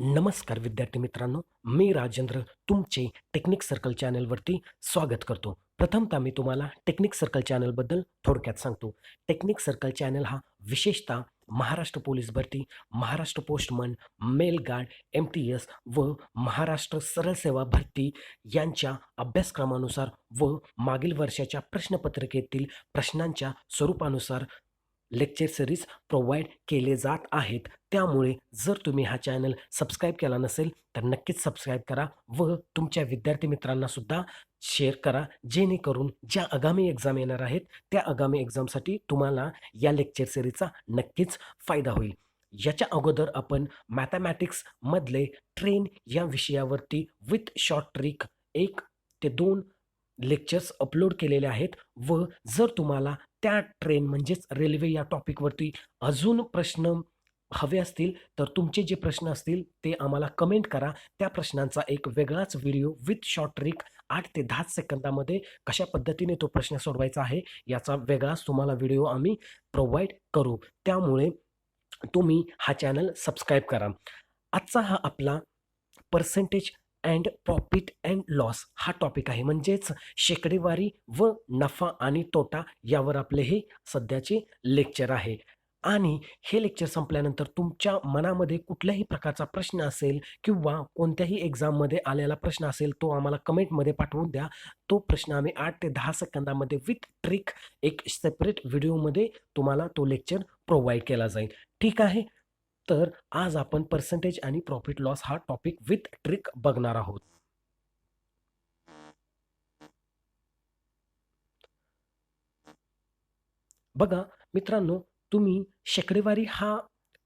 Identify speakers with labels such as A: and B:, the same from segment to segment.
A: नमस्कार विद्यार्थी मित्रांनो मी राजेंद्र तुमचे टेक्निक सर्कल चॅनलवरती स्वागत करतो. प्रथमतः मी तुम्हाला टेक्निक सर्कल चॅनलबद्दल थोडक्यात सांगतो. टेक्निक सर्कल चॅनल हा विशेषतः महाराष्ट्र पोलीस भरती Maharashtra postman mail guard M T S व महाराष्ट्र सरळ सेवा भरती यांच्या अभ्यासक्रमानुसार व मागील वर्षाच्या प्रश्नपत्रिकेतील प्रश्नांच्या स्वरूपानुसार लेक्चर सिरीज प्रोव्हाइड केले जात आहेत. त्यामुळे जर तुम्ही हा चॅनल सबस्क्राईब केला नसेल तर नक्कीच सबस्क्राईब करा व तुमच्या विद्यार्थी मित्रांना सुद्धा शेअर करा. जेणेकरून ज्या आगामी एक्झाम येणार आहेत त्या आगामी एक्झामसाठी तुम्हाला या लेक्चर सिरीजचा नक्कीच फायदा होईल. याच्या अगोदर आपण मॅथमॅटिक्समधले ट्रेन या विषयावरती विथ शॉर्ट ट्रिक एक ते दोन लेक्चर्स अपलोड केलेले आहेत व जर तुम्हाला त्या ट्रेन म्हणजेच रेल्वे या टॉपिकवरती अजून प्रश्न हवे असतील तर तुमचे जे प्रश्न असतील ते आम्हाला कमेंट करा. त्या प्रश्नांचा एक वेगळाच व्हिडिओ विथ शॉर्ट ट्रिक आठ ते दहा सेकंदामध्ये कशा पद्धतीने तो प्रश्न सोडवायचा आहे याचा वेगळाच तुम्हाला व्हिडिओ आम्ही प्रोव्हाइड करू. त्यामुळे तुम्ही हा चॅनल सबस्क्राईब करा. आजचा हा आपला percentage and profit and loss हा टॉपिक आहे. म्हणजेच शेकडेवारी व नफा आणि तोटा यावर आपले हे सध्याचे लेक्चर आहे. आणि हे लेक्चर संपल्यानंतर तुमच्या मनामध्ये कुठल्याही प्रकारचा प्रश्न असेल किंवा कोणत्याही एक्झाममध्ये आलेला प्रश्न असेल तो आम्हाला कमेंटमध्ये पाठवून द्या. तो प्रश्न आम्ही आठ ते दहा सेकंदामध्ये विथ ट्रिक एक सेपरेट व्हिडिओमध्ये तुम्हाला तो लेक्चर प्रोव्हाइड केला जाईल. ठीक आहे? तर आज आपण पर्सेंटेज आणि प्रॉफिट लॉस हा टॉपिक विथ ट्रिक बघणार आहोत. बघा मित्रांनो तुम्ही शेकडेवारी हा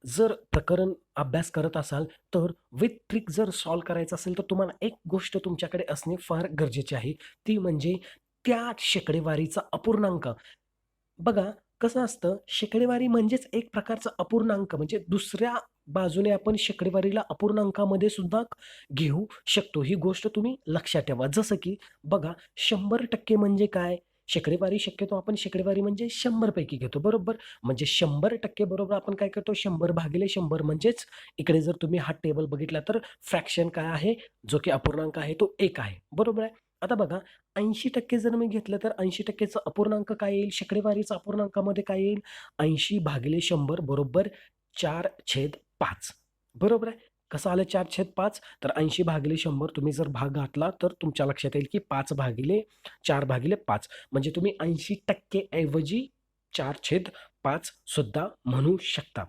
A: जर प्रकरण अभ्यास करत असाल तर विथ ट्रिक जर सॉल्व करायचं असेल तर तुम्हाला एक गोष्ट तुमच्याकडे असणे फार गरजेचे आहे. ती म्हणजे त्या शेकडेवारीचा अपूर्णांक. बघा कसं असतं शेकडेवारी म्हणजेच एक प्रकारचा अपूर्णांक. म्हणजे दुसऱ्या बाजूने आपण शेकडेवारीला अपूर्णांकामध्ये सुद्धा घेऊ शकतो. ही गोष्ट तुम्ही लक्षात ठेवा. जसं की बघा शंभर टक्के म्हणजे काय? शेकडेवारी शक्यतो आपण शेकडेवारी म्हणजे शंभरपैकी घेतो. बरोबर? म्हणजे शंभर टक्के बरोबर आपण काय करतो? शंभर भागिले शंभर म्हणजेच इकडे जर तुम्ही हा टेबल बघितला तर फ्रॅक्शन काय आहे? जो की अपूर्णांक आहे तो एक आहे. बरोबर आहे? आता बघा ऐंशी टक्के जर मी घेतलं तर ऐंशी टक्केचा अपूर्णांक काय येईल? शेकडेवारीचा अपूर्णांकामध्ये काय येईल? ऐंशी भागिले शंभर बरोबर चार छेद पाच. बरोबर आहे? कसं आलं चार छेद पाच? तर ऐंशी भागिले शंभर तुम्ही जर भाग घातला तर तुमच्या लक्षात येईल की पाच भागिले चार भागिले पाच. म्हणजे तुम्ही ऐंशी टक्के ऐवजी चार छेद पाच सुद्धा म्हणू शकता.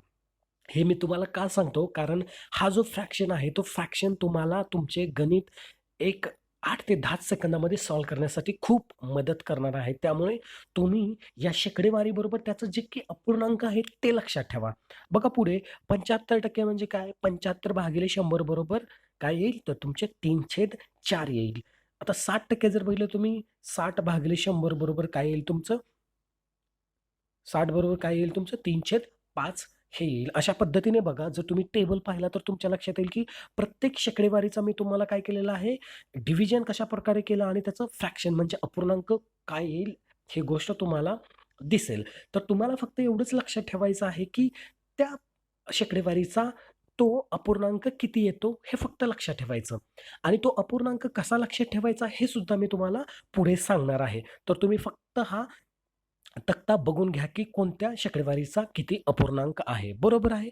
A: हे मी तुम्हाला का सांगतो? कारण हा जो फ्रॅक्शन आहे तो फ्रॅक्शन तुम्हाला तुमचे गणित एक आठ ते दहा सेकंदामध्ये सॉल्व करण्यासाठी खूप मदत करणार आहे. त्यामुळे तुम्ही या शेकडेवारीबरोबर त्याचं जे की अपूर्णांक आहे ते लक्षात ठेवा. बघा पुढे पंच्याहत्तर टक्के म्हणजे काय? पंच्याहत्तर भागिले शंभर बरोबर काय येईल? तर तुमचे तीन छेद चार येईल. आता साठ टक्के जर बघितलं तुम्ही साठ भागिले शंभर बरोबर काय येईल तुमचं? साठ बरोबर काय येईल तुमचं? तीन छेद पाच हे येईल. अशा पद्धतीने बघा जर तुम्ही टेबल पाहिला तर तुमच्या लक्षात येईल की प्रत्येक शेकडेवारीचा मी तुम्हाला काय केलेलं आहे? डिव्हिजन कशा प्रकारे केलं आणि त्याचं फ्रॅक्शन म्हणजे अपूर्णांक काय येईल ही गोष्ट तुम्हाला दिसेल. तर तुम्हाला फक्त एवढंच लक्षात ठेवायचं आहे की त्या शेकडेवारीचा तो अपूर्णांक किती येतो हे फक्त लक्षात ठेवायचं. आणि तो अपूर्णांक कसा लक्षात ठेवायचा हे सुद्धा मी तुम्हाला पुढे सांगणार आहे. तर तुम्ही फक्त हा तक्ता बघून घ्या की कोणत्या शेकडेवारीचा किती अपूर्णांक आहे. बरोबर आहे?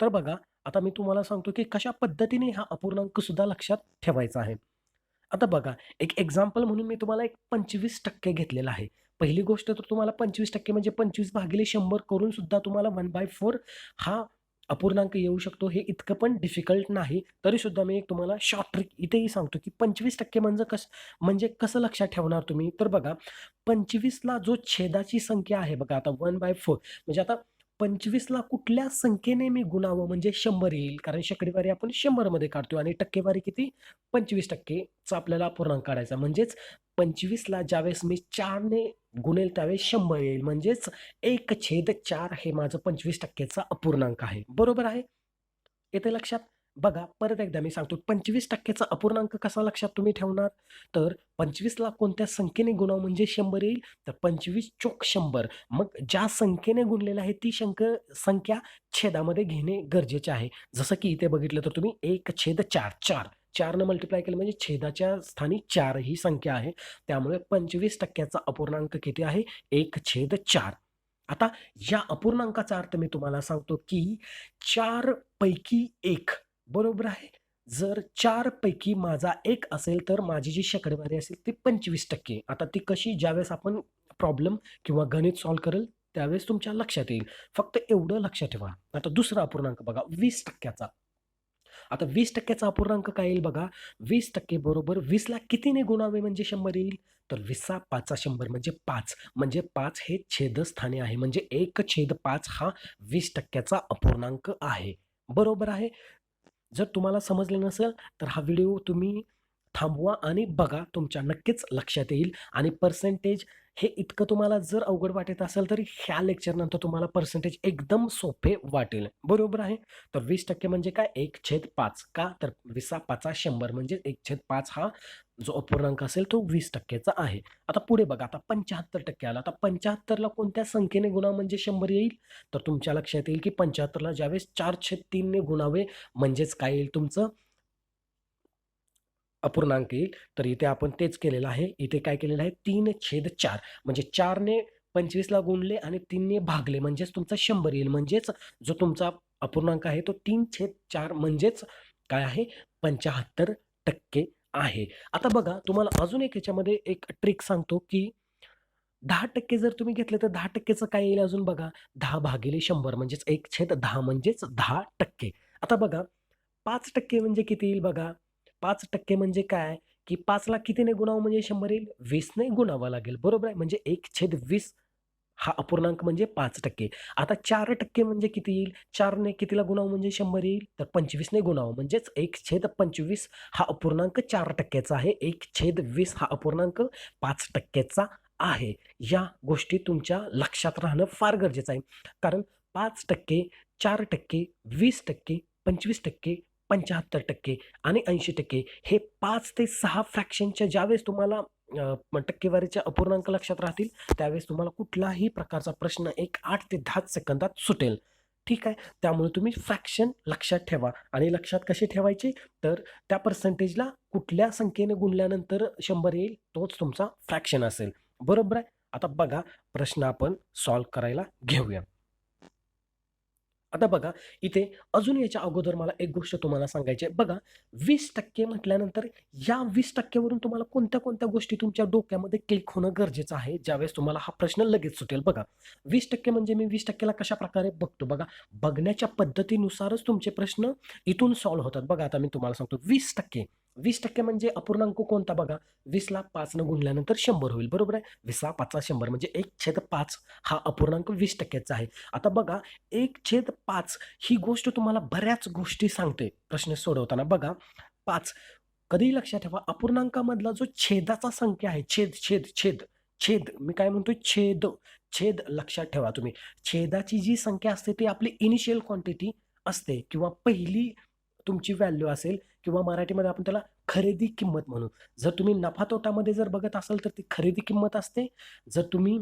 A: तर बघा आता मी तुम्हाला सांगतो की कशा पद्धतीने हा अपूर्णांक सुद्धा लक्षात ठेवायचा आहे. आता बघा एक एक्झाम्पल म्हणून मी तुम्हाला एक पंचवीस टक्के घेतलेला आहे. पहिली गोष्ट तर तुम्हाला पंचवीस टक्के म्हणजे पंचवीस भागिले शंभर करून सुद्धा तुम्हाला वन बाय फोर हा अपूर्णांक येऊ शकतो हे इतकं पण डिफिकल्ट नाही. तरीसुद्धा मी एक तुम्हाला शॉर्ट ट्रिक इथेही सांगतो की पंचवीस टक्के म्हणजे कस म्हणजे कसं लक्षात ठेवणार तुम्ही? तर बघा पंचवीसला जो छेदाची संख्या आहे बघा आता वन बाय फोर म्हणजे आता पंचवीसला कुठल्या संख्येने मी गुणावं? म्हणजे शंभर येईल कारण शेकडेवारी आपण शंभरमध्ये काढतो आणि टक्केवारी किती? पंचवीस टक्केचा आपल्याला अपूर्णांक काढायचा म्हणजेच पंचवीसला ज्यावेळेस मी चारने गुणेल त्यावेळेस शंभर येईल म्हणजेच एक छेद चार हे माझं पंचवीस टक्केचा अपूर्णांक आहे बरोबर आहे येते लक्षात बघा परत एकदा मी सांगतो पंचवीस टक्क्याचा अपूर्णांक कसा लक्षात तुम्ही ठेवणार? तर पंचवीसला कोणत्या संख्येने गुणाव म्हणजे शंभर येईल? तर 25 चोक शंभर मग ज्या संख्येने गुणलेलं आहे ती शंक संख्या छेदामध्ये घेणे गरजेचे आहे. जसं की इथे बघितलं तर तुम्ही 1/4 4 4 चारनं मल्टिप्लाय केलं म्हणजे छेदाच्या स्थानी चार ही संख्या आहे. त्यामुळे पंचवीस टक्क्याचा अपूर्णांक किती आहे? 1/4 आता या अपूर्णांकाचा अर्थ मी तुम्हाला सांगतो की चार पैकी एक बरोबर आहे. जर 4 पैकी माझा एक असेल तर माझी जी शकडेवारी असेल ती 25% आता ती कशी? ज्यावेळेस आपण प्रॉब्लेम किंवा गणित सॉल्व्ह करेल त्यावेळेस तुमच्या लक्षात येईल. फक्त एवढं लक्षात ठेवा. आता दुसरा अपूर्णांक बघा वीस टक्क्याचा आता वीस टक्क्याचा अपूर्णांक काय येईल बघा? 20% बरोबर वीसला कितीने गुणावे म्हणजे शंभर येईल? तर 20चा 5चा 100 म्हणजे पाच म्हणजे पाच हे छेदस्थाने आहे. म्हणजे 1/5 हा वीस टक्क्याचा अपूर्णांक आहे. बरोबर आहे. जर तुम्हाला समजलं नसेल तर हा व्हिडिओ तुम्ही थांबवा आणि बघा. तुमच्या नक्कीच लक्षात येईल आणि पर्सेंटेज हे इतकं तुम्हाला जर अवघड वाटत असेल तर ह्या लेक्चरनंतर तुम्हाला पर्सेंटेज एकदम सोपे वाटेल. बरोबर आहे. तर 20% म्हणजे काय? 1/5 का? तर 20चा 5चा 100 म्हणजे 1/5 हा जो अपूर्णांक असेल तो वीस टक्केचा आहे. आता पुढे बघा आता 75% आला. आता पंच्याहत्तरला कोणत्या संख्येने गुणा म्हणजे शंभर येईल? तर तुमच्या लक्षात येईल की पंच्याहत्तरला ज्यावेळेस चार छेद तीनने गुणावे म्हणजेच काय येईल तुमचं? अपूर्णांक येईल. तर इथे आपण तेच केलेलं आहे. इथे काय केलेलं आहे? 3/4 म्हणजे चारने पंचवीसला गुणले आणि तीनने भागले म्हणजेच तुमचा शंभर येईल. म्हणजेच जो तुमचा अपूर्णांक आहे तो 3/4 म्हणजेच काय आहे? 75% आहे. आता बघा तुम्हाला अजून एक ह्याच्यामध्ये एक ट्रिक सांगतो की 10% जर तुम्ही घेतलं तर दहा टक्केचं काय येईल अजून बघा? दहा भागिले शंभर म्हणजेच 1/10 म्हणजेच 10%. आता बघा पाच टक्के म्हणजे किती येईल बघा? पाच टक्के म्हणजे काय? की पाचला कितीने गुणावं म्हणजे शंभर येईल? वीसने गुणावं लागेल. बरोबर आहे? म्हणजे एक छेद वीस हा अपूर्णांक म्हणजे पाच टक्के. आता चार टक्के म्हणजे किती येईल? चारने कितीला गुणावं म्हणजे शंभर येईल? तर पंचवीसने गुणावं. म्हणजेच एक छेद पंचवीस हा अपूर्णांक चार टक्क्याचा आहे. एक छेद वीस हा अपूर्णांक पाच टक्क्याचा आहे. या गोष्टी तुमच्या लक्षात राहणं फार गरजेचं आहे. कारण पाच टक्के चार टक्के वीस टक्के पंचवीस टक्के 25%, 75% आणि 80% हे पाच ते सहा फ्रॅक्शनच्या ज्यावेळेस तुम्हाला टक्केवारीच्या अपूर्णांक लक्षात राहतील त्यावेळेस तुम्हाला कुठलाही प्रकारचा प्रश्न एक आठ ते दहा सेकंदात सुटेल. ठीक आहे. त्यामुळे तुम्ही फ्रॅक्शन लक्षात ठेवा आणि लक्षात कसे ठेवायचे? तर त्या पर्सेंटेजला कुठल्या संख्येने गुणल्यानंतर शंभर येईल तोच तुमचा फ्रॅक्शन असेल. बरोबर आहे. आता बघा प्रश्न आपण सॉल्व्ह करायला घेऊया. आता बघा इथे अजून याच्या अगोदर मला एक गोष्ट तुम्हाला सांगायची आहे. बघा 20% म्हटल्यानंतर या वीस टक्क्यावरून तुम्हाला कोणत्या-कोणत्या गोष्टी तुमच्या डोक्यामध्ये क्लिक होणं गरजेचं आहे. ज्यावेळेस तुम्हाला हा प्रश्न लगेच सुटेल. बघा 20% म्हणजे मी 20% ला कशाप्रकारे बघतो बघा. बघण्याच्या पद्धतीनुसारच तुमचे प्रश्न इथून सॉल्व्ह होतात. बघा आता मी तुम्हाला सांगतो वीस टक्के 20% 20% म्हणजे अपूर्णांक कोणता बघा? वीस लाख पाचनं गुणल्यानंतर शंभर होईल. बरोबर आहे. 20चा 5चा 100 म्हणजे 1/5 हा अपूर्णांक वीस टक्क्याचा आहे. आता बघा 1/5 ही गोष्ट तुम्हाला बऱ्याच गोष्टी सांगते प्रश्न सोडवताना. बघा पाच कधीही लक्षात ठेवा अपूर्णांकामधला जो छेदाचा संख्या आहे छेद, छेद, छेद, छेद मी काय म्हणतो छेद, छेद लक्षात ठेवा तुम्ही. छेदाची जी संख्या असते ती आपली इनिशियल क्वांटिटी असते किंवा पहिली तुमची व्हॅल्यू असेल किंवा मराठीमध्ये आपण त्याला खरेदी किंमत म्हणू. जर तुम्ही नफा-तोटामध्ये जर बघत असाल तर ती खरेदी किंमत असते. जर तुम्ही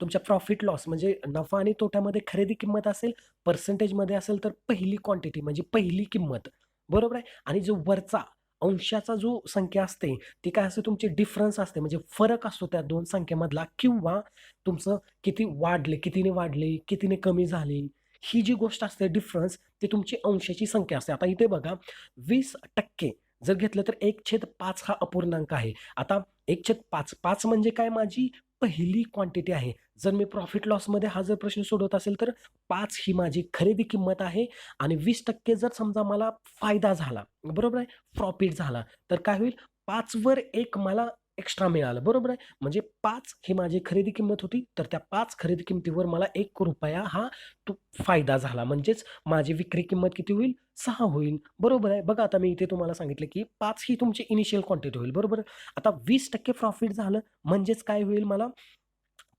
A: तुमच्या प्रॉफिट लॉस म्हणजे नफा आणि तोट्यामध्ये खरेदी किंमत असेल, पर्सेंटेजमध्ये असेल तर पहिली क्वांटिटी म्हणजे पहिली किंमत. बरोबर आहे. आणि जो वरचा अंशाचा जो संख्या असते ती काय असते तुमची डिफरन्स असते म्हणजे फरक असतो त्या दोन संख्येमधला किंवा तुमचं किती वाढले, कितीने वाढले, कितीने कमी झाले. ही जी गोष्ट असते डिफरन्स ती तुमची अंशाची संख्या असते. आता इथे बघा 20% जर घेतलं तर 1/5 हा अपूर्णांक आहे. आता 1/5 5 म्हणजे काय माझी पहिली क्वांटिटी आहे. जर मी प्रॉफिट लॉसमध्ये हा जर प्रश्न सोडवत असेल तर पाच ही माझी खरेदी किंमत आहे आणि 20% जर समजा मला फायदा झाला, बरोबर आहे. प्रॉफिट झाला तर काय होईल? पाचवर एक मला एक्स्ट्रा मिळालं. बरोबर आहे. म्हणजे पाच ही माझी खरेदी किंमत होती. तर त्या पाच खरेदी किमतीवर मला एक रुपया हा तो फायदा झाला. म्हणजेच माझी विक्री किंमत किती होईल? सहा होईल. बरोबर आहे. बघा आता मी इथे तुम्हाला सांगितलं की पाच ही तुमची इनिशियल क्वांटिटी होईल. बरोबर. आता 20% प्रॉफिट झालं म्हणजेच काय होईल मला?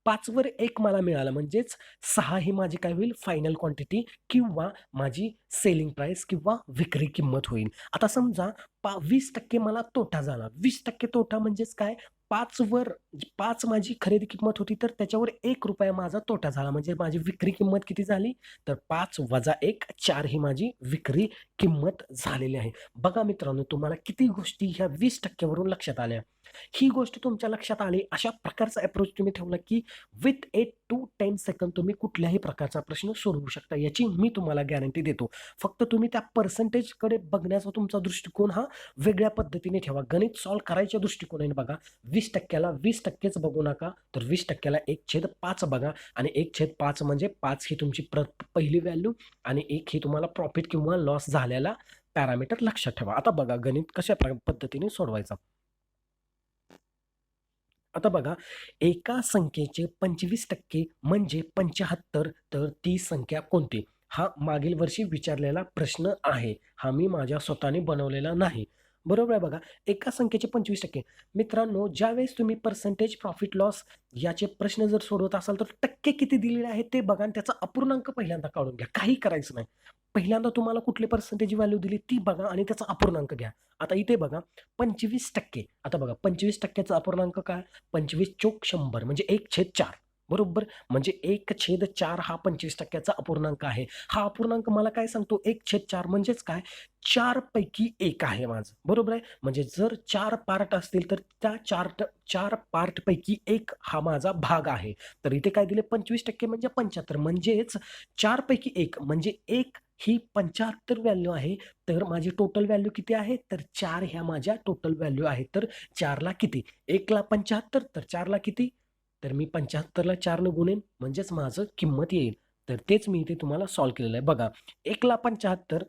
A: पाचवर एक मला मिळालं. म्हणजेच सहा ही माझी काय होईल? फायनल क्वांटिटी किंवा माझी सेलिंग प्राईस किंवा विक्री किंमत होईल. आता समजा पा वीस टक्के मला तोटा झाला. वीस टक्के तोटा म्हणजेच काय? पाचवर पाच माझी खरेदी किंमत होती तर त्याच्यावर एक रुपया माझा तोटा झाला. म्हणजे माझी विक्री किंमत किती झाली? तर पाच वजा एक चार ही माझी विक्री किंमत झालेली आहे. बघा मित्रांनो तुम्हाला किती गोष्टी ह्या वीस टक्क्यावरून लक्षात आल्या. ही गोष्ट तुमच्या लक्षात आली अशा प्रकारचा अप्रोच तुम्ही ठेवला की with eight to ten second तुम्ही कुठल्याही प्रकारचा प्रश्न सोडवू शकता. याची मी तुम्हाला गॅरंटी देतो. फक्त तुम्ही त्या पर्सेंटेजकडे बघण्याचा तुमचा दृष्टिकोन हा वेगळ्या पद्धतीने ठेवा. गणित सॉल्व करायच्या दृष्टिकोनाने बघा. वीस टक्क्याला वीस टक्केच बघू नका तर वीस टक्क्याला एक छेद पाच बघा. आणि एक छेद पाच म्हणजे पाच ही तुमची प्र पहिली व्हॅल्यू आणि एक ही तुम्हाला प्रॉफिट किंवा लॉस झालेला पॅरामीटर लक्षात ठेवा. आता बघा गणित कशा प्र पद्धतीने सोडवायचा. आता बघा एका संख्येचे पंचवीस टक्के म्हणजे पंच्याहत्तर तर ती संख्या कोणती? हा मागील वर्षी विचारलेला प्रश्न आहे. हा मी माझ्या स्वतःने बनवलेला नाही. बरोबर आहे बघा एका संख्येचे पंचवीस टक्के. मित्रांनो ज्यावेळेस तुम्ही पर्सेंटेज प्रॉफिट लॉस याचे प्रश्न जर सोडवत असाल तर टक्के किती दिलेले आहेत ते बघा आणि त्याचा अपूर्णांक पहिल्यांदा काढून घ्या. काही करायचं नाही. पहिल्यांदा तुम्हाला कुठले पर्सेंटेज व्हॅल्यू दिली ती बघा आणि त्याचा अपूर्णांक घ्या. आता इथे बघा पंचवीस टक्के. आता बघा पंचवीस टक्क्याचा अपूर्णांक काय? पंचवीस चोक शंभर म्हणजे एक छेद चार. बरोबर? म्हणजे एक छेद चार हा पंचवीस टक्क्याचा अपूर्णांक आहे. हा अपूर्णांक मला काय सांगतो? एक छेद चार म्हणजेच काय? चार पैकी एक आहे माझं. बरोबर आहे? म्हणजे जर चार पार्ट असतील तर त्या चार चार पार्टपैकी एक हा माझा भाग आहे. तर इथे काय दिले? पंचवीस टक्के म्हणजे पंच्याहत्तर. म्हणजेच चारपैकी एक म्हणजे एक ही पंच्याहत्तर व्हॅल्यू आहे. तर माझी टोटल व्हॅल्यू किती आहे? तर चार ह्या माझ्या टोटल व्हॅल्यू आहे. तर चारला किती? एकला पंच्याहत्तर. तर चारला किती? तर मी पंच्याहत्तरला चारनं गुणेन म्हणजेच माझं किंमत येईल. तर तेच मी इथे तुम्हाला सॉल्व केलेलं आहे. बघा एकला पंच्याहत्तर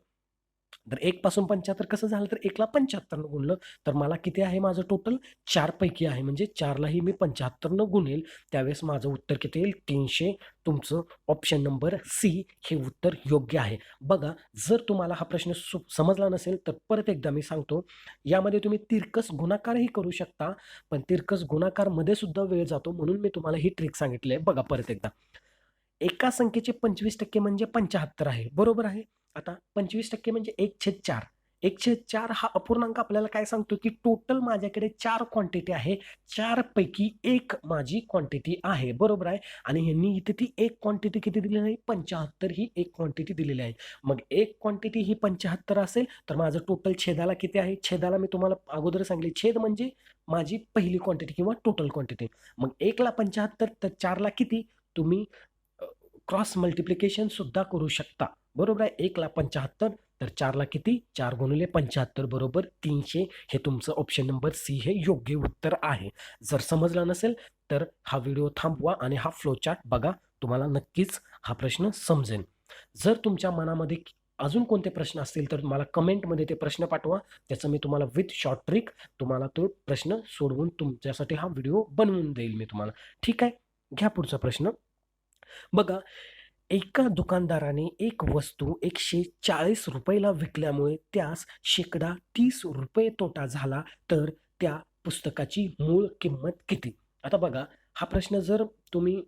A: तर एक पासून पंच्याहत्तर कसं झालं तर एकला पंच्याहत्तरनं गुणलं. तर मला किती आहे माझं टोटल चारपैकी आहे. म्हणजे चारलाही मी पंच्याहत्तरनं गुणेल. त्यावेळेस माझं उत्तर किती येईल? तीनशे. तुमचं ऑप्शन नंबर सी हे उत्तर योग्य आहे. बघा जर तुम्हाला हा प्रश्न सु समजला नसेल तर परत एकदा मी सांगतो. यामध्ये तुम्ही तिरकस गुणाकारही करू शकता पण तिरकस गुणाकारमध्ये सुद्धा वेळ जातो म्हणून मी तुम्हाला ही ट्रिक सांगितली आहे. बघा परत एकदा. एका संख्येचे पंचवीस टक्के म्हणजे पंच्याहत्तर आहे. बरोबर आहे? आता पंचवीस टक्के म्हणजे एक छेद चार. एक छेद चार हा अपूर्णांक आपल्याला काय सांगतो की टोटल माझ्याकडे चार क्वांटिटी आहे. चारपैकी एक माझी क्वांटिटी आहे. बरोबर आहे? आणि ह्यांनी इथे ती एक क्वांटिटी किती दिलेली आहे? पंच्याहत्तर ही एक क्वांटिटी दिलेली आहे. मग एक क्वांटिटी ही पंच्याहत्तर असेल तर माझं टोटल छेदाला किती आहे? छेदाला मी तुम्हाला अगोदर सांगले छेद म्हणजे माझी पहिली क्वांटिटी किंवा टोटल क्वांटिटी मग एकला पंच्याहत्तर तर चारला किती? तुम्ही क्रॉस मल्टिप्लिकेशन सुद्धा करू शकता. बरोबर आहे? एक लाख पंच्याहत्तर तर चारला किती? चार गुणिले पंच्याहत्तर बरोबर तीनशे. हे तुमचं ऑप्शन नंबर सी हे योग्य उत्तर आहे. जर समजलं नसेल तर हा व्हिडिओ थांबवा आणि हा फ्लोचार्ट बघा. तुम्हाला नक्कीच हा प्रश्न समजेल. जर तुमच्या मनामध्ये अजून कोणते प्रश्न असतील तर मला कमेंटमध्ये ते प्रश्न पाठवा. त्याचं मी तुम्हाला विथ शॉर्ट ट्रिक तुम्हाला तो प्रश्न सोडवून तुमच्यासाठी हा व्हिडिओ बनवून देईल मी तुम्हाला. ठीक आहे? घ्या पुढचा प्रश्न. बघा एका दुकानदाराने एक वस्तू एकशे चाळीस रुपयाला विकल्यामुळे त्यास शेकडा तीस रुपये तोटा झाला तर त्या पुस्तकाची मूळ किंमत किती? आता बघा हा प्रश्न जर तुम्ही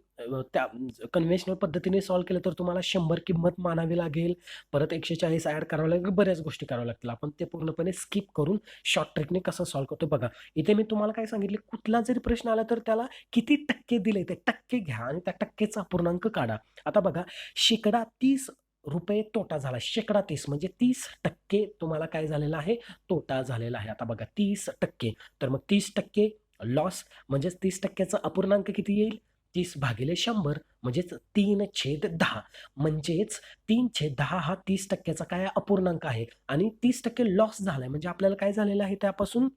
A: त्या कन्व्हेन्शनल पद्धतीने सॉल्व्ह केलं तर तुम्हाला शंभर किंमत मानावी लागेल. परत एकशे चाळीस ॲड करावं लागेल बऱ्याच गोष्टी कराव्या लागतील. आपण ते पूर्णपणे स्किप करून शॉर्ट ट्रिकने कसं सॉल्व्ह करतो बघा. इथे मी तुम्हाला काय सांगितले कुठला जरी प्रश्न आला तर त्याला किती टक्के दिले ते टक्के घ्या आणि त्या टक्केचा पूर्णांक काढा. आता बघा शेकडा तीस रुपये तोटा झाला. शेकडा तीस म्हणजे तीस टक्के तुम्हाला काय झालेला आहे? तोटा झालेला आहे. आता बघा तीस टक्के. तर मग तीस टक्के लॉस म्हणजेच तीस टक्क्याचा अपूर्णांक किती येईल? तीस भागिले शंभर म्हणजेच तीन छेद दहा. म्हणजेच तीन छेद दहा हा तीस टक्क्याचा काय अपूर्णांक आहे? आणि तीस टक्के लॉस झालाय म्हणजे आपल्याला काय झालेलं आहे त्यापासून?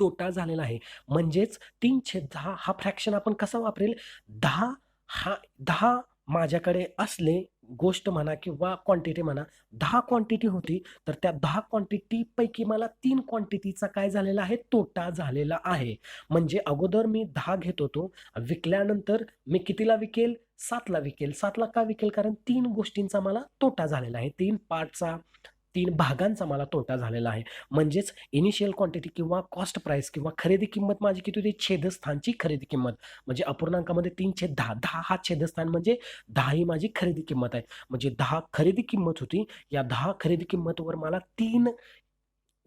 A: तोटा झालेला आहे. म्हणजेच तीन छेद दहा हा फ्रॅक्शन आपण कसा वापरेल? दहा हा दहा माझ्याकडे असले गोष्ट म्हणा किंवा क्वांटिटी म्हणा दहा क्वांटिटी होती तर त्या दहा क्वांटिटीपैकी मला तीन क्वांटिटीचा काय झालेला आहे? तोटा झालेला आहे. म्हणजे अगोदर मी दहा घेत होतो विकल्यानंतर मी कितीला विकेल? सातला विकेल. सातला का विकेल? कारण तीन गोष्टींचा मला तोटा झालेला आहे. तीन पार्टचा तीन भागांचा मला तोटा झालेला आहे. म्हणजेच इनिशियल क्वांटिटी किंवा कॉस्ट प्राईस किंवा खरेदी किंमत माझी किती होती? छेदस्थानची खरेदी किंमत. म्हणजे अपूर्णांकामध्ये तीन छेद दहा. दहा हा छेदस्थान म्हणजे दहा ही माझी खरेदी किंमत आहे. म्हणजे दहा खरेदी किंमत होती. या दहा खरेदी किंमतवर मला तीन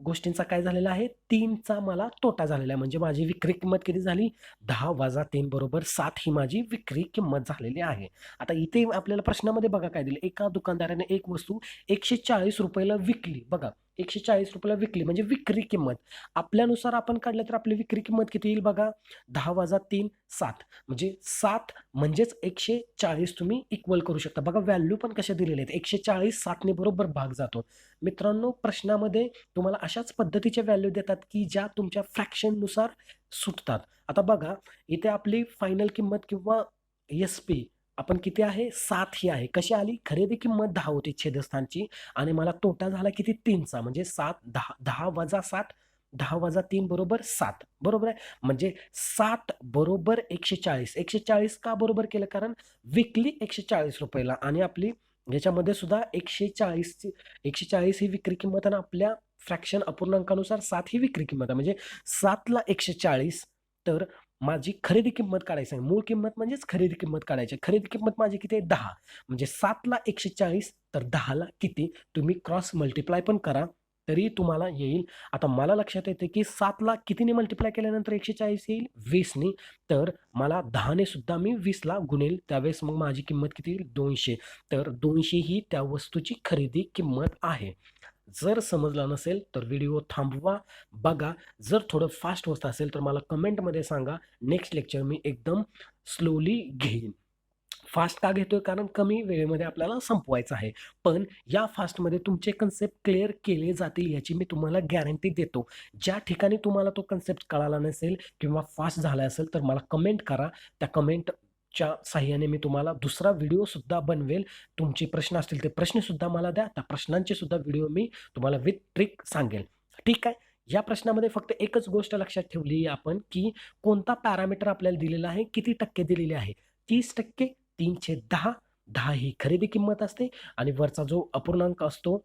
A: गोष्टींचा काय झालेला आहे? तीनचा मला तोटा झालेला आहे. म्हणजे माझी विक्री किंमत किती झाली? दहा वजा तीन बरोबर सात ही माझी विक्री किंमत झालेली आहे. आता इथे आपल्याला प्रश्नामध्ये बघा काय दिलं? एका दुकानदाराने एक वस्तू एकशे चाळीस रुपयाला विकली. बघा एकशे चाळीस रुपयाला विकली. म्हणजे विक्री किंमत. आपल्यानुसार आपण काढलं तर आपली विक्री किंमत किती येईल बघा? दहा वजा तीन सात. म्हणजे सात म्हणजेच एकशे चाळीस तुम्ही इक्वल करू शकता. बघा व्हॅल्यू पण कशा दिलेल्या आहेत? एकशे चाळीस सातने बरोबर भाग जातो. मित्रांनो प्रश्नामध्ये तुम्हाला अशाच पद्धतीच्या व्हॅल्यू देतात की ज्या तुमच्या फ्रॅक्शननुसार सुटतात. आता बघा इथे आपली फायनल किंमत किंवा एस पी आपण किती आहे? सात ही आहे. कशी आली? खरेदी किंमत दहा होती छेदस्थानची आणि मला तोटा झाला किती तीनचा. म्हणजे सात दहा दहा वजा सात दहा वजा तीन बरोबर सात. बरोबर आहे? म्हणजे सात बरोबर एकशे चाळीस एकशे चाळीस का बरोबर केलं? कारण विकली एकशे चाळीस रुपयाला आणि आपली याच्यामध्ये सुद्धा एकशे चाळीसची एकशे चाळीस ही विक्री किंमत आणि आपल्या फ्रॅक्शन अपूर्णांकानुसार सात ही विक्री किंमत आहे. म्हणजे सातला एकशे चाळीस तर माझी खरेदी किंमत काढायची आहे. मूळ किंमत म्हणजेच खरेदी किंमत काढायची आहे. खरेदी किंमत माझी किती आहे? दहा. म्हणजे सातला एकशे चाळीस तर दहाला किती? तुम्ही क्रॉस मल्टिप्लाय पण करा तरी तुम्हाला येईल. आता मला लक्षात येते की सातला कितीने मल्टिप्लाय केल्यानंतर एकशे चाळीस येईल? वीसने तर मला दहाने सुद्धा मी वीसला गुणेल. त्यावेळेस मग माझी किंमत किती येईल? दोनशे. तर दोनशे ही त्या वस्तूची खरेदी किंमत आहे. जर समजला नसेल तर व्हिडिओ थांबवा. बघा जर थोडं फास्ट होत असेल तर मला कमेंटमध्ये सांगा. नेक्स्ट लेक्चर मी एकदम स्लोली घेईन. फास्ट का घेतो आहे कारण कमी वेळेमध्ये आपल्याला संपवायचं आहे. पण या फास्टमध्ये तुमचे कन्सेप्ट क्लिअर केले जातील याची मी तुम्हाला गॅरंटी देतो. ज्या ठिकाणी तुम्हाला तो कन्सेप्ट कळाला नसेल किंवा फास्ट झाला असेल तर मला कमेंट करा. त्या कमेंट च्या साह्याने मी तुम्हाला दुसरा व्हिडिओसुद्धा बनवेल. तुमचे प्रश्न असतील ते प्रश्नसुद्धा मला द्या. त्या प्रश्नांचे सुद्धा व्हिडिओ मी तुम्हाला विथ ट्रिक सांगेल. ठीक आहे? या प्रश्नामध्ये फक्त एकच गोष्ट लक्षात ठेवली आपण की कोणता पॅरामीटर आपल्याला दिलेला आहे? किती टक्के दिलेले आहे? तीस टक्के तीनशे दहा. दहा ही खरेदी किंमत असते आणि वरचा जो अपूर्णांक असतो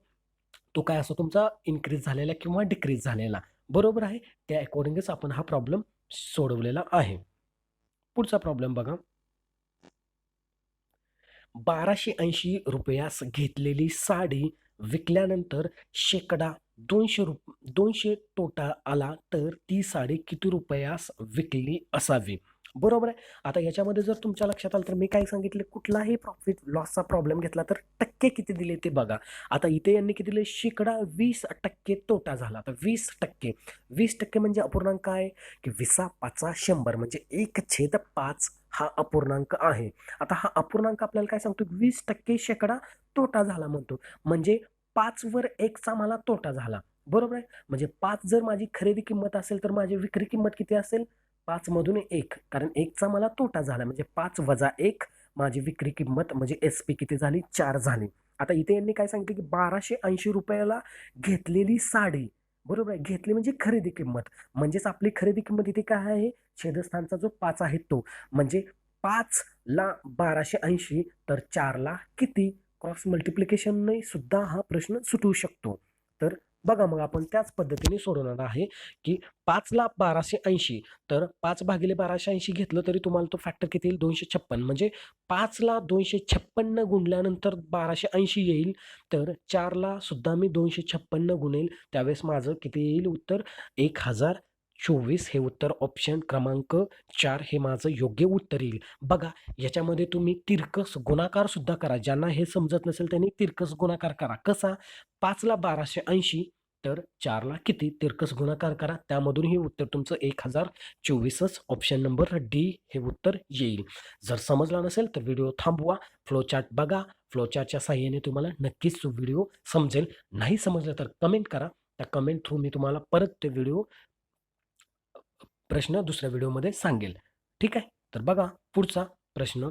A: तो काय असतो तुमचा? इन्क्रीज झालेला किंवा डिक्रीज झालेला. बरोबर आहे? त्या अकॉर्डिंगच आपण हा प्रॉब्लेम सोडवलेला आहे. पुढचा प्रॉब्लेम बघा. बाराशे ऐंशी रुपयास घेतलेली साडी विकल्यानंतर शेकडा दोनशे रुप दोनशे तोटा आला तर ती साडी किती रुपयास विकली असावी? बरोबर आहे? आता याच्यामध्ये जर तुमच्या लक्षात आलं तर मी काय सांगितले? कुठलाही प्रॉफिट लॉसचा प्रॉब्लेम घेतला तर टक्के किती दिले ते बघा. आता इथे यांनी किती दिले? शेकडा वीस टक्के तोटा झाला. आता वीस टक्के. वीस टक्के म्हणजे अपूर्णांक काय? की विसा पाचा शंभर. म्हणजे एक छेद पाच हा अपूर्णांक आहे. आता हा अपूर्णांक आपल्याला काय सांगतो? वीस टक्के शेकडा तोटा झाला म्हणतो. म्हणजे पाचवर एकचा मला तोटा झाला. बरोबर आहे? म्हणजे पाच जर माझी खरेदी किंमत असेल तर माझी विक्री किंमत किती असेल? पाचमधून एक. कारण एकचा मला तोटा झाला. म्हणजे पाच वजा एक माझी विक्री किंमत म्हणजे एस पी किती झाली? चार झाली. आता इथे यांनी काय सांगितलं की बाराशे ऐंशी रुपयाला घेतलेली साडी. बरोबर आहे? घेतली म्हणजे खरेदी किंमत. म्हणजेच आपली खरेदी किंमत इथे काय आहे? छेदस्थानचा जो पाच आहे तो. म्हणजे पाचला बाराशे ऐंशी तर चारला किती? क्रॉस मल्टिप्लिकेशनने सुद्धा हा प्रश्न सुटू शकतो. तर बघा मग आपण त्याच पद्धतीने सोडवणार आहे की पाचला बाराशे ऐंशी. तर पाच भागिले बाराशे ऐंशी घेतलं तरी तुम्हाला तो फॅक्टर किती येईल? दोनशे छप्पन. म्हणजे पाचला दोनशे छप्पन्न गुणल्यानंतर बाराशे ऐंशी येईल. तर चारला सुद्धा मी दोनशे छप्पन्न गुणेल. त्यावेळेस माझं किती येईल उत्तर? एक हजार चोवीस हे उत्तर ऑप्शन क्रमांक चार हे माझं योग्य उत्तर येईल. बघा याच्यामध्ये तुम्ही तिरकस गुणाकारसुद्धा करा. ज्यांना हे समजत नसेल त्यांनी तिरकस गुणाकार करा. कसा? पाचला बाराशे ऐंशी तर चारला किती? तिरकस गुणाकार करा. त्यामधून हे उत्तर तुमचं एक हजार चोवीसच ऑप्शन नंबर डी हे उत्तर येईल. जर समजला नसेल तर व्हिडिओ थांबवा. फ्लोचार्ट बघा. फ्लोचार्टच्या साह्याने तुम्हाला नक्कीच तो व्हिडिओ समजेल. नाही समजलं तर कमेंट करा. त्या कमेंट थ्रू मी तुम्हाला परत ते व्हिडिओ प्रश्न दुसऱ्या व्हिडिओमध्ये सांगेल. ठीक आहे? तर बघा पुढचा प्रश्न.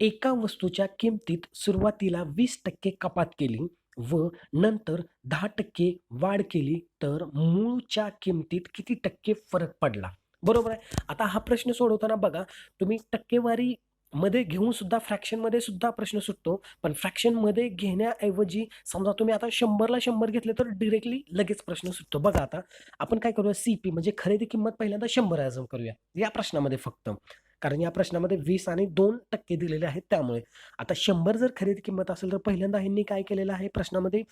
A: एका वस्तूच्या किमतीत सुरुवातीला वीस टक्के कपात केली. व नंतर दहा टक्के वाढ केली तर मूळच्या किमतीत किती टक्के फरक पडला? बरोबर आहे? आता हा प्रश्न सोडवताना बघा तुम्ही टक्केवारी मध्ये घेऊन सुद्धा फ्रॅक्शनमध्ये सुद्धा प्रश्न सुटतो पण फ्रॅक्शनमध्ये घेण्याऐवजी समजा तुम्ही आता शंभरला शंभर घेतले तर डिरेक्टली लगेच प्रश्न सुटतो. बघा आता आपण काय करूया? सी पी म्हणजे खरेदी किंमत पहिल्यांदा शंभर ॲझम करूया या प्रश्नामध्ये फक्त. कारण या प्रश्नामध्ये वीस आणि दोन टक्के दिलेले आहेत त्यामुळे. आता शंभर जर खरेदी किंमत असेल तर पहिल्यांदा ह्यांनी काय केलेलं आहे? प्रश्नामध्ये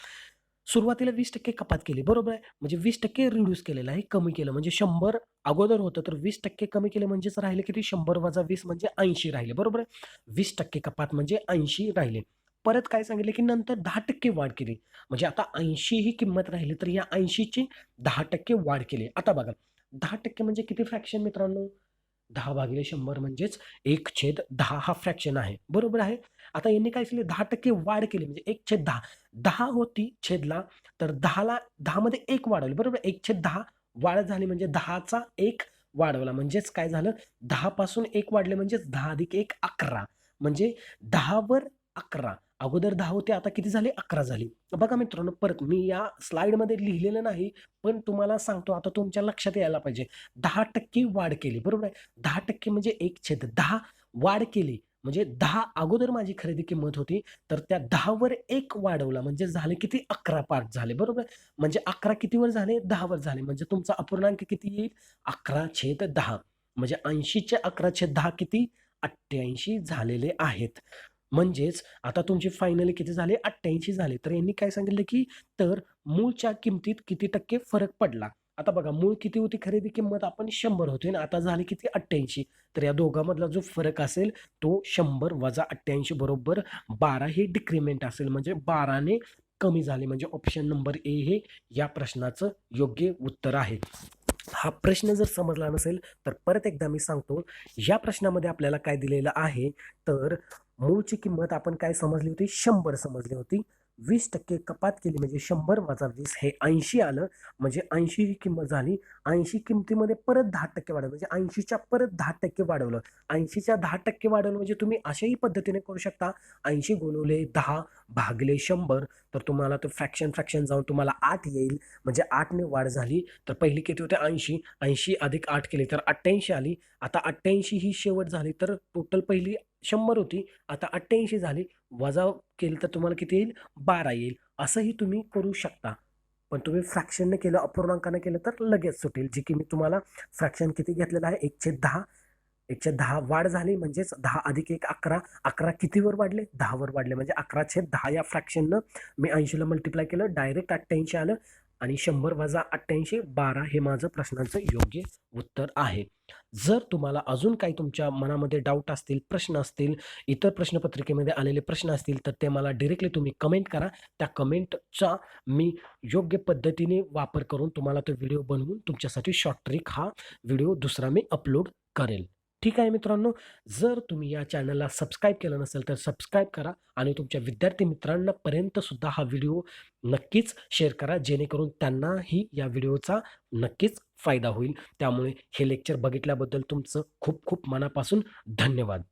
A: सुरुवातीला वीस टक्के कपात केली बरोबर आहे? म्हणजे वीस टक्के रिड्यूस केलेलं आहे कमी केलं. म्हणजे शंभर अगोदर होतं तर वीस टक्के कमी केले म्हणजेच राहिले किती? शंभर वजा वीस म्हणजे ऐंशी राहिले बरोबर आहे? वीस टक्के कपात म्हणजे ऐंशी राहिले. परत काय सांगितलं की नंतर दहा टक्के वाढ केली. म्हणजे आता ऐंशी ही किंमत राहिली तर या ऐंशीची दहा टक्के वाढ केली. आता बघा दहा टक्के म्हणजे किती फ्रॅक्शन मित्रांनो? दहा भागिले शंभर म्हणजेच एक छेद दहा हा फ्रॅक्शन आहे. बरोबर आहे? आता यांनी काय केले? दहा टक्के वाढ केली. म्हणजे एक छेद दहा. दहा होती छेदला तर दहाला दहामध्ये एक वाढवली. बरोबर? एक छेद दहा वाढ झाली म्हणजे दहाचा एक वाढवला. म्हणजेच काय झालं? दहापासून एक वाढले म्हणजेच दहा अधिक एक अकरा. म्हणजे दहावर अकरा. अगोदर दहा होते आता किती झाले? अकरा झाली. बघा मित्रांनो परत मी या स्लाईडमध्ये लिहिलेलं नाही पण तुम्हाला सांगतो आता तुमच्या लक्षात यायला पाहिजे. दहा टक्के वाढ केली बरोबर आहे? दहा टक्के म्हणजे एक छेद दहा वाढ केली. म्हणजे दहा अगोदर माझी खरेदी किंमत होती तर त्या दहावर एक वाढवला. म्हणजे झाले किती? अकरा पार्ट झाले बरोबर म्हणजे अकरा कितीवर झाले? दहावर झाले. म्हणजे तुमचा अपूर्णांक किती येईल? अकरा छेद दहा. म्हणजे ऐंशीचे अकरा छेद दहा किती? अठ्ठ्याऐंशी झालेले आहेत. म्हणजेच आता तुमचे फायनली किती झाले? अठ्ठ्याऐंशी झाले. तर यांनी काय सांगितलं की तर मूळच्या किमतीत किती टक्के फरक पडला? आता बघा मूळ किती होती खरेदी किंमत? आपण शंभर होती आणि आता झाली किती? अठ्ठ्याऐंशी. तर या दोघांमधला जो फरक असेल तो शंभर वजा अठ्ठ्याऐंशी बरोबर बारा हे डिक्रीमेंट असेल. म्हणजे बाराने कमी झाले. म्हणजे ऑप्शन नंबर ए हे या प्रश्नाचं योग्य उत्तर आहे. हा प्रश्न जर समजला नसेल तर परत एकदा मी सांगतो या प्रश्नामध्ये आपल्याला काय दिलेलं आहे तर मूळची किंमत आपण काय समजली होती? शंभर समजली होती. वीस टक्के कपात केली म्हणजे शंभर वजा वीस हे ऐंशी आलं. म्हणजे ऐंशी ही किंमत झाली. ऐंशी किमतीमध्ये परत दहा टक्के वाढवलं. म्हणजे ऐंशीच्या परत दहा टक्के वाढवलं. ऐंशीच्या दहा टक्के वाढवलं म्हणजे तुम्ही अशाही पद्धतीने करू शकता. ऐंशी गुणवले दहा भागले शंभर तर तुम्हाला तो फ्रॅक्शन फ्रॅक्शन जाऊन तुम्हाला आठ येईल. म्हणजे आठने वाढ झाली तर पहिली किती होते? ऐंशी. ऐंशी अधिक आठ केली तर अठ्ठ्याऐंशी आली. आता अठ्ठ्याऐंशी ही शेवट झाली तर टोटल पहिली शंभर होती. आता अठ्ठ्याऐंशी झाली वजा केली तर तुम्हाला किती येईल? बारा येईल. असंही तुम्ही करू शकता. पण तुम्ही फ्रॅक्शनने केलं अपूर्णांकाने केलं तर लगेच सुटेल. जे की मी तुम्हाला फ्रॅक्शन किती घेतलेलं आहे? एकशे दहा. एकशे दहा वाढ झाली म्हणजेच दहा अधिक एक अकरा अकरा कितीवर वाढले? दहावर वाढले. म्हणजे अकरा छेद दहा या फ्रॅक्शननं मी ऐंशीला मल्टिप्लाय केलं डायरेक्ट अठ्ठ्याऐंशी आलं आणि शंभर वजा अठ्ठ्याऐंशी बारा हे माझं प्रश्नाचं योग्य उत्तर आहे. जर तुम्हाला अजून काही तुमच्या मनामध्ये डाऊट असतील प्रश्न असतील इतर प्रश्नपत्रिकेमध्ये आलेले प्रश्न असतील तर ते मला डिरेक्टली तुम्ही कमेंट करा. त्या कमेंटचा मी योग्य पद्धतीने वापर करून तुम्हाला तो व्हिडिओ बनवून तुमच्यासाठी शॉर्ट ट्रिक हा व्हिडिओ दुसरा मी अपलोड करेल. ठीक आहे मित्रांनो. जर तुम्ही या चॅनलला सबस्क्राईब केलं नसेल तर सबस्क्राईब करा आणि तुमच्या विद्यार्थी मित्रांपर्यंत सुद्धा हा व्हिडिओ नक्कीच शेअर करा जेणेकरून त्यांनाही या व्हिडिओचा नक्कीच फायदा होईल. त्यामुळे हे लेक्चर बघितल्याबद्दल तुमचं खूप खूप मनापासून धन्यवाद.